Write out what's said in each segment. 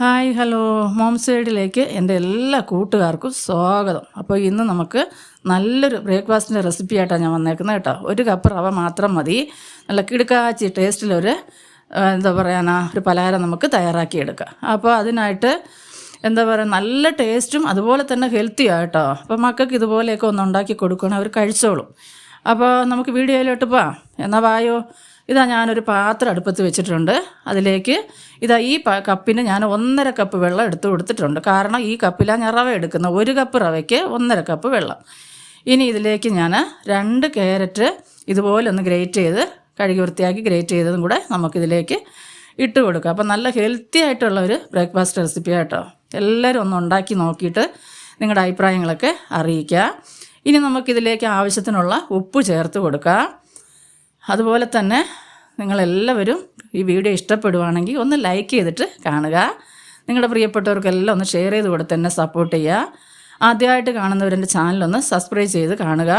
Hi hello. Mom സൈഡിലേക്ക് എന്റെ എല്ലാ കൂട്ടുകാർക്കും സ്വാഗതം. അപ്പോൾ ഇന്ന് നമുക്ക് നല്ലൊരു ബ്രേക്ക്ഫാസ്റ്റിന്റെ റെസിപ്പി ആയിട്ടാണ് ഞാൻ വന്നേക്കുന്നത് കേട്ടോ. ഒരു കപ്പ് റവ മാത്രം മതി. നല്ല കിടുക്കാച്ചി ടേസ്റ്റിലൊരു എന്താ പറയുക ഒരു പലഹാരം നമുക്ക് തയ്യാറാക്കിയെടുക്കാം. അപ്പോൾ അതിനായിട്ട് എന്താ പറയുക നല്ല ടേസ്റ്റും അതുപോലെ തന്നെ ഹെൽത്തിയാണ് കേട്ടോ. അപ്പോൾ മക്കൾക്ക് ഇതുപോലെയൊക്കെ ഒന്ന് ഉണ്ടാക്കി കൊടുക്കണം അവർ കഴിച്ചോളും. അപ്പോൾ നമുക്ക് വീഡിയോയിലോട്ട് പോവാം. എന്നാൽ വായോ? ഇതാ ഞാനൊരു പാത്രം അടുപ്പത്ത് വെച്ചിട്ടുണ്ട്. അതിലേക്ക് ഇതാ ഈ കപ്പിന് ഞാൻ ഒന്നര കപ്പ് വെള്ളം എടുത്ത് കൊടുത്തിട്ടുണ്ട്. കാരണം ഈ കപ്പിലാണ് ഞാൻ റവ എടുക്കുന്നത്. ഒരു കപ്പ് റവയ്ക്ക് ഒന്നര കപ്പ് വെള്ളം. ഇനി ഇതിലേക്ക് ഞാൻ രണ്ട് ക്യാരറ്റ് ഇതുപോലെ ഒന്ന് ഗ്രേറ്റ് ചെയ്ത് കഴുകി വൃത്തിയാക്കി ഗ്രേറ്റ് ചെയ്തതും കൂടെ നമുക്കിതിലേക്ക് ഇട്ട് കൊടുക്കുക അപ്പം നല്ല ഹെൽത്തി ആയിട്ടുള്ള ഒരു ബ്രേക്ക്ഫാസ്റ്റ് റെസിപ്പി ആട്ടോ. എല്ലാവരും ഒന്ന് ഉണ്ടാക്കി നോക്കിയിട്ട് നിങ്ങളുടെ അഭിപ്രായങ്ങളൊക്കെ അറിയിക്കുക ഇനി നമുക്കിതിലേക്ക് ആവശ്യത്തിനുള്ള ഉപ്പ് ചേർത്ത് കൊടുക്കാം. അതുപോലെ തന്നെ നിങ്ങളെല്ലാവരും ഈ വീഡിയോ ഇഷ്ടപ്പെടുവാണെങ്കിൽ ഒന്ന് ലൈക്ക് ചെയ്തിട്ട് കാണുക. നിങ്ങളുടെ പ്രിയപ്പെട്ടവർക്കെല്ലാം ഒന്ന് ഷെയർ ചെയ്ത് കൊടുത്ത് എന്നെ സപ്പോർട്ട് ചെയ്യുക. ആദ്യമായിട്ട് കാണുന്നവരെന്റെ ചാനലൊന്ന് സബ്സ്ക്രൈബ് ചെയ്ത് കാണുക.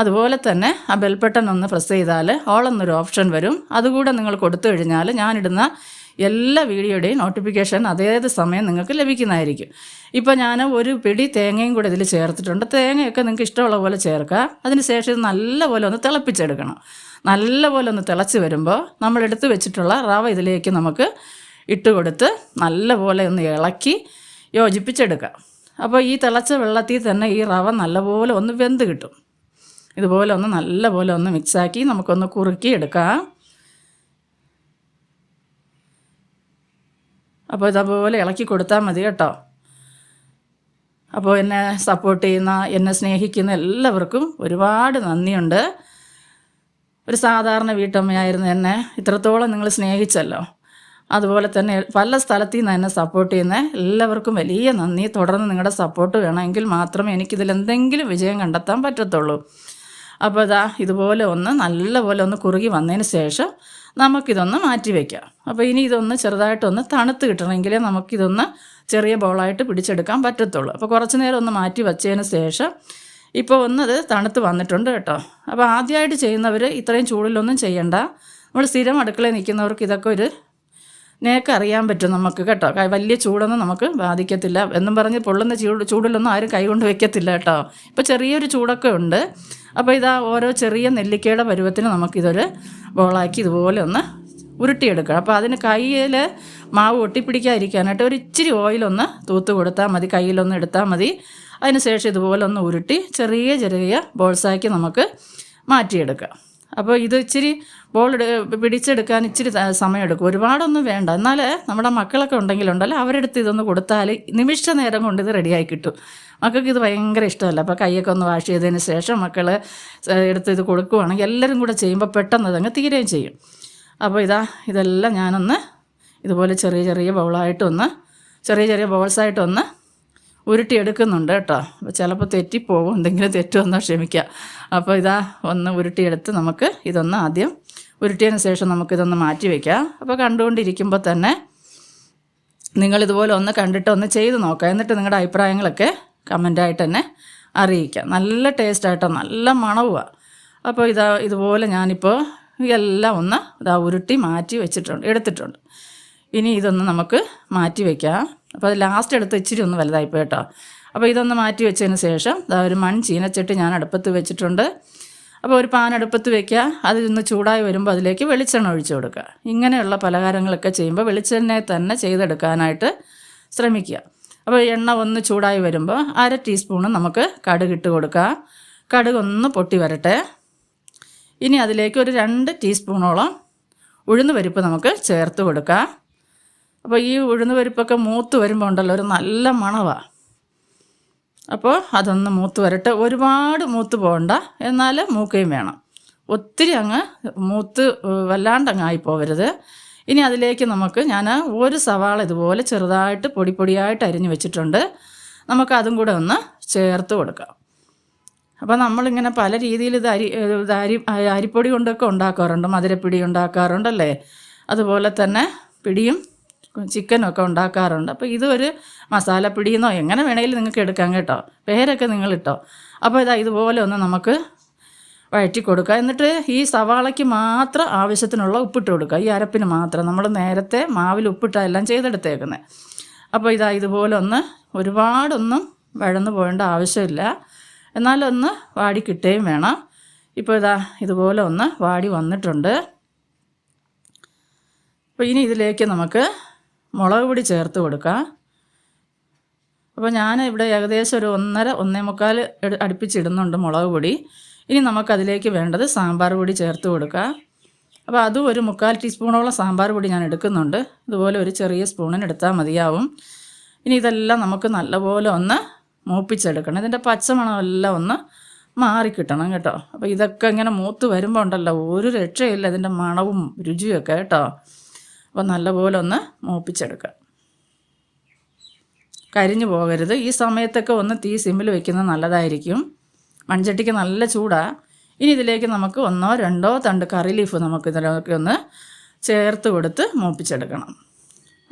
അതുപോലെ തന്നെ ആ ബെൽ ബട്ടൺ ഒന്ന് പ്രസ് ചെയ്താൽ ഓൾ എന്നൊരു ഓപ്ഷൻ വരും. അതുകൂടെ നിങ്ങൾ കൊടുത്തു കഴിഞ്ഞാൽ ഞാനിടുന്ന എല്ലാ വീഡിയോയുടെയും നോട്ടിഫിക്കേഷൻ അതേത് സമയം നിങ്ങൾക്ക് ലഭിക്കുന്നതായിരിക്കും. ഇപ്പോൾ ഞാൻ ഒരു പിടി തേങ്ങയും കൂടെ ഇതിൽ ചേർത്തിട്ടുണ്ട്. തേങ്ങയൊക്കെ നിങ്ങൾക്ക് ഇഷ്ടമുള്ള പോലെ ചേർക്കുക. അതിന് ശേഷം ഇത് നല്ലപോലെ ഒന്ന് തിളപ്പിച്ചെടുക്കണം. നല്ലപോലെ ഒന്ന് തിളച്ച് വരുമ്പോൾ നമ്മൾ എടുത്ത് വെച്ചിട്ടുള്ള റവ ഇതിലേക്ക് നമുക്ക് ഇട്ട് കൊടുത്ത് നല്ലപോലെ ഒന്ന് ഇളക്കി യോജിപ്പിച്ചെടുക്കാം. അപ്പോൾ ഈ തിളച്ച വെള്ളത്തിൽ തന്നെ ഈ റവ നല്ലപോലെ ഒന്ന് വെന്ത് കിട്ടും. ഇതുപോലെ ഒന്ന് നല്ലപോലെ ഒന്ന് മിക്സാക്കി നമുക്കൊന്ന് കുറുക്കി എടുക്കാം അപ്പോൾ ഇതേപോലെ ഇളക്കി കൊടുത്താൽ മതി കേട്ടോ. അപ്പോൾ എന്നെ സപ്പോർട്ട് ചെയ്യുന്ന എന്നെ സ്നേഹിക്കുന്ന എല്ലാവർക്കും ഒരുപാട് നന്ദിയുണ്ട്. ഒരു സാധാരണ വീട്ടമ്മയായിരുന്നു എന്നെ. ഇത്രത്തോളം നിങ്ങൾ സ്നേഹിച്ചല്ലോ. അതുപോലെ തന്നെ പല സ്ഥലത്തു നിന്ന് എന്നെ സപ്പോർട്ട് ചെയ്യുന്ന എല്ലാവർക്കും വലിയ നന്ദി. തുടർന്ന് നിങ്ങളുടെ സപ്പോർട്ട് വേണമെങ്കിൽ മാത്രമേ എനിക്കിതിൽ എന്തെങ്കിലും വിജയം കണ്ടെത്താൻ പറ്റത്തുള്ളൂ. അപ്പോൾ ഇതാ ഇതുപോലെ ഒന്ന് നല്ലപോലെ ഒന്ന് കുറുകി വന്നതിന് ശേഷം നമുക്കിതൊന്ന് മാറ്റി വയ്ക്കാം അപ്പോൾ ഇനി ഇതൊന്ന് ചെറുതായിട്ടൊന്ന് തണുത്ത് കിട്ടണമെങ്കിലേ നമുക്കിതൊന്ന് ചെറിയ ബോളായിട്ട് പിടിച്ചെടുക്കാൻ പറ്റത്തുള്ളൂ. അപ്പോൾ കുറച്ച് നേരം ഒന്ന് മാറ്റി വച്ചതിന് ശേഷം ഇപ്പോൾ ഒന്നത് തണുത്ത് വന്നിട്ടുണ്ട് കേട്ടോ. അപ്പോൾ ആദ്യമായിട്ട് ചെയ്യുന്നവർ ഇത്രയും ചൂടിലൊന്നും ചെയ്യണ്ട. നമ്മൾ സ്ഥിരം അടുക്കളയിൽ നിൽക്കുന്നവർക്ക് ഇതൊക്കെ ഒരു നേക്ക് അറിയാൻ പറ്റും നമുക്ക് കേട്ടോ. വലിയ ചൂടൊന്നും നമുക്ക് ബാധിക്കത്തില്ല. എന്നും പറഞ്ഞ് പൊള്ളുന്ന ചൂട് ചൂടിലൊന്നും ആരും കൈകൊണ്ട് വെക്കത്തില്ല കേട്ടോ. ഇപ്പോൾ ചെറിയൊരു ചൂടൊക്കെ ഉണ്ട്. അപ്പോൾ ഇതാ ഓരോ ചെറിയ നെല്ലിക്കയുടെ പരുവത്തിന് നമുക്കിതൊരു ബോളാക്കി ഇതുപോലെ ഒന്ന് ഉരുട്ടിയെടുക്കുക അപ്പോൾ അതിന് കയ്യിൽ മാവ് ഒട്ടിപ്പിടിക്കാതിരിക്കാനായിട്ട് ഒരു ഇച്ചിരി ഓയിലൊന്ന് തൂത്ത് കൊടുത്താൽ മതി. കയ്യിലൊന്ന് എടുത്താൽ മതി. അതിന് ശേഷം ഇതുപോലെ ഒന്ന് ഉരുട്ടി ചെറിയ ചെറിയ ബോൾസാക്കി നമുക്ക് മാറ്റിയെടുക്കാം. അപ്പോൾ ഇത് ഇച്ചിരി ബോൾ പിടിച്ചെടുക്കാൻ ഇച്ചിരി സമയമെടുക്കും. ഒരുപാടൊന്നും വേണ്ട. എന്നാൽ നമ്മുടെ മക്കളൊക്കെ ഉണ്ടെങ്കിലുണ്ടല്ലോ അവരെടുത്ത് ഇതൊന്ന് കൊടുത്താൽ നിമിഷ നേരം കൊണ്ട് ഇത് റെഡിയായി കിട്ടും. മക്കൾക്ക് ഇത് ഭയങ്കര ഇഷ്ടമല്ല. അപ്പോൾ കൈയൊക്കെ ഒന്ന് വാഷ് ചെയ്തതിന് ശേഷം മക്കൾ എടുത്ത് ഇത് കൊടുക്കുവാണെങ്കിൽ എല്ലാവരും കൂടെ ചെയ്യുമ്പോൾ പെട്ടെന്ന് അതങ്ങ് തീരുകയും ചെയ്യും. അപ്പോൾ ഇതാ ഇതെല്ലാം ഞാനൊന്ന് ഇതുപോലെ ചെറിയ ചെറിയ ബൗളായിട്ടൊന്ന് ചെറിയ ചെറിയ ബോൾസായിട്ടൊന്ന് ഉരുട്ടിയെടുക്കുന്നുണ്ട് കേട്ടോ. അപ്പോൾ ചിലപ്പോൾ തെറ്റിപ്പോകും എന്തെങ്കിലും തെറ്റ് വന്നാൽ ക്ഷമിക്കുക അപ്പോൾ ഇതാ ഒന്ന് ഉരുട്ടിയെടുത്ത് നമുക്ക് ഇതൊന്ന് ആദ്യം ഉരുട്ടിയതിന് ശേഷം നമുക്കിതൊന്ന് മാറ്റി വയ്ക്കാം അപ്പോൾ കണ്ടുകൊണ്ടിരിക്കുമ്പോൾ തന്നെ നിങ്ങളിതുപോലെ ഒന്ന് കണ്ടിട്ട് ഒന്ന് ചെയ്ത് നോക്കാം. എന്നിട്ട് നിങ്ങളുടെ അഭിപ്രായങ്ങളൊക്കെ കമന്റായിട്ട് തന്നെ അറിയിക്കാം. നല്ല ടേസ്റ്റായിട്ടോ നല്ല മണവുമാണ് അപ്പോൾ ഇതാ ഇതുപോലെ ഞാനിപ്പോൾ എല്ലാം ഒന്ന് ഇതാ ഉരുട്ടി മാറ്റി വെച്ചിട്ടുണ്ട് എടുത്തിട്ടുണ്ട്. ഇനി ഇതൊന്ന് നമുക്ക് മാറ്റി വയ്ക്കാം അപ്പോൾ അത് ലാസ്റ്റ് എടുത്ത് ഇച്ചിരി ഒന്ന് വലുതായിപ്പോയി കേട്ടോ. അപ്പോൾ ഇതൊന്ന് മാറ്റി വെച്ചതിന് ശേഷം ഒരു മൺ ചീനച്ചട്ടി ഞാൻ അടുപ്പത്ത് വെച്ചിട്ടുണ്ട്. അപ്പോൾ ഒരു പാൻ അടുപ്പത്ത് വെക്കുക. അതിലൊന്ന് ചൂടായി വരുമ്പോൾ അതിലേക്ക് വെളിച്ചെണ്ണ ഒഴിച്ചു കൊടുക്കുക. ഇങ്ങനെയുള്ള പലഹാരങ്ങളൊക്കെ ചെയ്യുമ്പോൾ വെളിച്ചെണ്ണയെ തന്നെ ചെയ്തെടുക്കാനായിട്ട് ശ്രമിക്കുക. അപ്പോൾ എണ്ണ ഒന്ന് ചൂടായി വരുമ്പോൾ അര ടീസ്പൂണ് നമുക്ക് കടുക് ഇട്ട് കൊടുക്കുക. കടുക് ഒന്ന് പൊട്ടി വരട്ടെ. ഇനി അതിലേക്ക് ഒരു രണ്ട് ടീസ്പൂണോളം ഉഴുന്ന് പരിപ്പ് നമുക്ക് ചേർത്ത് കൊടുക്കാം. അപ്പോൾ ഈ ഉഴുന്ന് പരിപ്പൊക്കെ മൂത്ത് വരുമ്പോൾ ഉണ്ടല്ലോ ഒരു നല്ല മണമാണ് അപ്പോൾ അതൊന്ന് മൂത്ത് വരട്ടെ. ഒരുപാട് മൂത്ത് പോകണ്ട എന്നാൽ മൂക്കുകയും വേണം. ഒത്തിരി അങ്ങ് മൂത്ത് വല്ലാണ്ട് പോകരുത് ഇനി അതിലേക്ക് നമുക്ക് ഞാൻ ഒരു സവാള ഇതുപോലെ ചെറുതായിട്ട് പൊടി പൊടിയായിട്ട് അരിഞ്ഞു വെച്ചിട്ടുണ്ട്. നമുക്ക് അതും കൂടെ ഒന്ന് ചേർത്ത് കൊടുക്കാം. അപ്പോൾ നമ്മളിങ്ങനെ പല രീതിയിൽ ഇത് അരി ഇത് അരി അരിപ്പൊടി കൊണ്ടൊക്കെ ഉണ്ടാക്കാറുണ്ട്. മധുരപ്പിടി ഉണ്ടാക്കാറുണ്ടല്ലേ? അതുപോലെ തന്നെ പിടിയും ചിക്കനൊക്കെ ഉണ്ടാക്കാറുണ്ട്. അപ്പോൾ ഇതൊരു മസാലപ്പിടിയെന്നോ എങ്ങനെ വേണമെങ്കിലും നിങ്ങൾക്ക് എടുക്കാം കേട്ടോ. പേരൊക്കെ നിങ്ങൾ നിങ്ങളിട്ടോ. അപ്പോൾ ഇതാ ഇതുപോലെ ഒന്ന് നമുക്ക് വഴറ്റി കൊടുക്കുക. എന്നിട്ട് ഈ സവാളയ്ക്ക് മാത്രം ആവശ്യത്തിനുള്ള ഉപ്പിട്ട് കൊടുക്കുക. ഈ അരപ്പിന് മാത്രം. നമ്മൾ നേരത്തെ മാവിൽ ഉപ്പിട്ടാണ് എല്ലാം ചെയ്തെടുത്തേക്കുന്നത് അപ്പോൾ ഇതാ ഇതുപോലെ ഒന്ന് ഒരുപാടൊന്നും വഴന്നു പോകേണ്ട ആവശ്യമില്ല. എന്നാലൊന്ന് വാടി കിട്ടുകയും വേണം. ഇപ്പോൾ ഇതാ ഇതുപോലെ ഒന്ന് വാടി വന്നിട്ടുണ്ട്. അപ്പോൾ ഇനി ഇതിലേക്ക് നമുക്ക് മുളക് പൊടി ചേർത്ത് കൊടുക്കുക അപ്പോൾ ഞാൻ ഇവിടെ ഏകദേശം ഒരു ഒന്നര ഒന്നേ മുക്കാൽ അടുപ്പിച്ചിടുന്നുണ്ട് മുളക് പൊടി. ഇനി നമുക്കതിലേക്ക് വേണ്ടത് സാമ്പാർ പൊടി ചേർത്ത് കൊടുക്കുക അപ്പോൾ അതും ഒരു മുക്കാൽ ടീസ്പൂണോളം സാമ്പാർ പൊടി ഞാൻ എടുക്കുന്നുണ്ട്. ഇതുപോലെ ഒരു ചെറിയ സ്പൂണിന് എടുത്താൽ മതിയാവും. ഇനി ഇതെല്ലാം നമുക്ക് നല്ലപോലെ ഒന്ന് മൂപ്പിച്ചെടുക്കണം. ഇതിന്റെ പച്ചമണമെല്ലാം ഒന്ന് മാറിക്കിട്ടണം കേട്ടോ. അപ്പോൾ ഇതൊക്കെ ഇങ്ങനെ മൂത്ത് വരുമ്പോൾ ഉണ്ടല്ലോ ഒരു രക്ഷയില്ല ഇതിന്റെ മണവും രുചിയൊക്കെ കേട്ടോ. അപ്പോൾ നല്ലപോലെ ഒന്ന് മോപ്പിച്ചെടുക്കുക. കരിഞ്ഞു പോകരുത്. ഈ സമയത്തൊക്കെ ഒന്ന് തീ സിമ്മിൽ വെക്കുന്നത് നല്ലതായിരിക്കും. മൺചട്ടിക്ക് നല്ല ചൂടാണ് ഇനി ഇതിലേക്ക് നമുക്ക് ഒന്നോ രണ്ടോ തണ്ട് കറി ലീഫ് നമുക്ക് ഇതിലൊക്കെ ഒന്ന് ചേർത്ത് കൊടുത്ത് മൂപ്പിച്ചെടുക്കണം.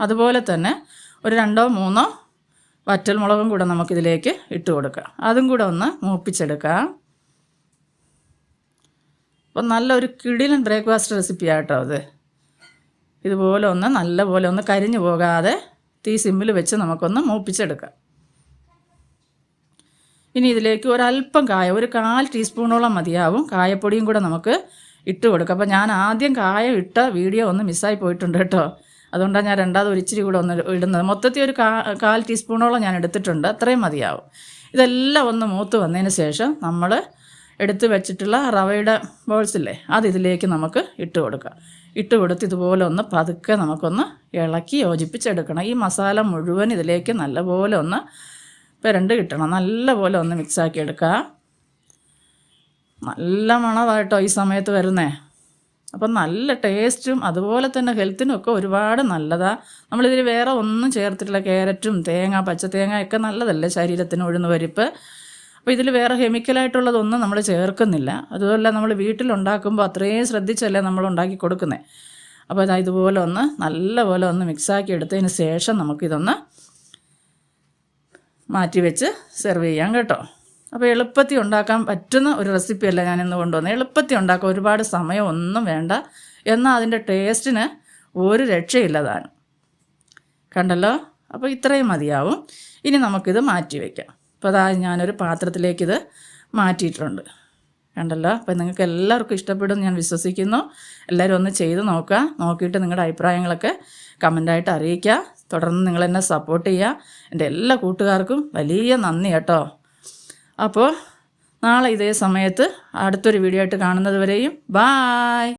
അതുപോലെ തന്നെ ഒരു രണ്ടോ മൂന്നോ വറ്റൽമുളകും കൂടെ നമുക്കിതിലേക്ക് ഇട്ട് കൊടുക്കാം. അതും കൂടെ ഒന്ന് മൂപ്പിച്ചെടുക്കാം. അപ്പം നല്ലൊരു കിടിലൻ ബ്രേക്ക്ഫാസ്റ്റ് റെസിപ്പി ആട്ടോ അത്. ഇതുപോലെ ഒന്ന് നല്ലപോലെ ഒന്ന് കരിഞ്ഞു പോകാതെ തീ സിമ്മിൽ വെച്ച് നമുക്കൊന്ന് മൂപ്പിച്ചെടുക്കാം. ഇനി ഇതിലേക്ക് ഒരല്പം കായ ഒരു കാൽ ടീസ്പൂണോളം മതിയാവും. കായപ്പൊടിയും കൂടെ നമുക്ക് ഇട്ട് കൊടുക്കാം. അപ്പോൾ ഞാൻ ആദ്യം കായ ഇട്ട വീഡിയോ ഒന്ന് മിസ്സായി പോയിട്ടുണ്ട് കേട്ടോ. അതുകൊണ്ടാണ് ഞാൻ രണ്ടാമത് ഒരു ഇച്ചിരി കൂടെ ഒന്ന് ഇടുന്നത്. മൊത്തത്തിൽ ഒരു കാൽ ടീസ്പൂണോളം ഞാൻ എടുത്തിട്ടുണ്ട്. അത്രയും മതിയാവും. ഇതെല്ലാം ഒന്ന് മൂത്ത് വന്നതിന് ശേഷം നമ്മൾ എടുത്ത് വെച്ചിട്ടുള്ള റവയുടെ ബോൾസില്ലേ അത് ഇതിലേക്ക് നമുക്ക് ഇട്ട് കൊടുക്കാം. ഇട്ട് കൊടുത്ത് ഇതുപോലെ ഒന്ന് പതുക്കെ നമുക്കൊന്ന് ഇളക്കി യോജിപ്പിച്ചെടുക്കണം. ഈ മസാല മുഴുവൻ ഇതിലേക്ക് നല്ലപോലെ ഒന്ന് പുരണ്ട് കിട്ടണം. നല്ലപോലെ ഒന്ന് മിക്സാക്കി എടുക്കുക. നല്ല മണമായിട്ടോ ഈ സമയത്ത് വരുന്നേ. അപ്പം നല്ല ടേസ്റ്റും അതുപോലെ തന്നെ ഹെൽത്തിനും ഒക്കെ ഒരുപാട് നല്ലതാണ് നമ്മളിതിൽ വേറെ ഒന്നും ചേർത്തിട്ടുള്ള ക്യാരറ്റും തേങ്ങ പച്ചത്തേങ്ങ ഒക്കെ നല്ലതല്ലേ ശരീരത്തിന് ഉഴുന്ന് പരിപ്പ് അപ്പോൾ ഇതിൽ വേറെ കെമിക്കലായിട്ടുള്ളതൊന്നും നമ്മൾ ചേർക്കുന്നില്ല. അതുപോലെ നമ്മൾ വീട്ടിലുണ്ടാക്കുമ്പോൾ അത്രയും ശ്രദ്ധിച്ചല്ലേ നമ്മൾ ഉണ്ടാക്കി കൊടുക്കുന്നത് അപ്പോൾ ഇതാ ഇതുപോലെ ഒന്ന് നല്ലപോലെ ഒന്ന് മിക്സാക്കി എടുത്തതിന് ശേഷം നമുക്കിതൊന്ന് മാറ്റി വെച്ച് സെർവ് ചെയ്യാം കേട്ടോ. അപ്പോൾ എളുപ്പത്തിൽ ഉണ്ടാക്കാൻ പറ്റുന്ന ഒരു റെസിപ്പിയല്ല ഞാൻ ഇന്ന് കൊണ്ടുവന്നത് എളുപ്പത്തിൽ ഉണ്ടാക്കാൻ ഒരുപാട് സമയമൊന്നും വേണ്ട. എന്നാൽ അതിന്റെ ടേസ്റ്റിന് ഒരു രക്ഷയില്ലതാണ്. കണ്ടല്ലോ? അപ്പോൾ ഇത്രയും മതിയാവും. ഇനി നമുക്കിത് മാറ്റി വയ്ക്കാം അപ്പോൾ അതാ ഞാനൊരു പാത്രത്തിലേക്കിത് മാറ്റിയിട്ടുണ്ട്. കണ്ടല്ലോ? അപ്പോൾ നിങ്ങൾക്ക് എല്ലാവർക്കും ഇഷ്ടപ്പെടും ഞാൻ വിശ്വസിക്കുന്നു. എല്ലാവരും ഒന്ന് ചെയ്ത് നോക്കുക. നോക്കിയിട്ട് നിങ്ങളുടെ അഭിപ്രായങ്ങളൊക്കെ കമന്റായിട്ട് അറിയിക്കുക. തുടർന്ന് നിങ്ങൾ എന്നെ സപ്പോർട്ട് ചെയ്യുക. എന്റെ എല്ലാ കൂട്ടുകാർക്കും വലിയ നന്ദി കേട്ടോ. അപ്പോൾ നാളെ ഇതേ സമയത്ത് അടുത്തൊരു വീഡിയോ ആയിട്ട് കാണുന്നത് വരെയും. ബായ്!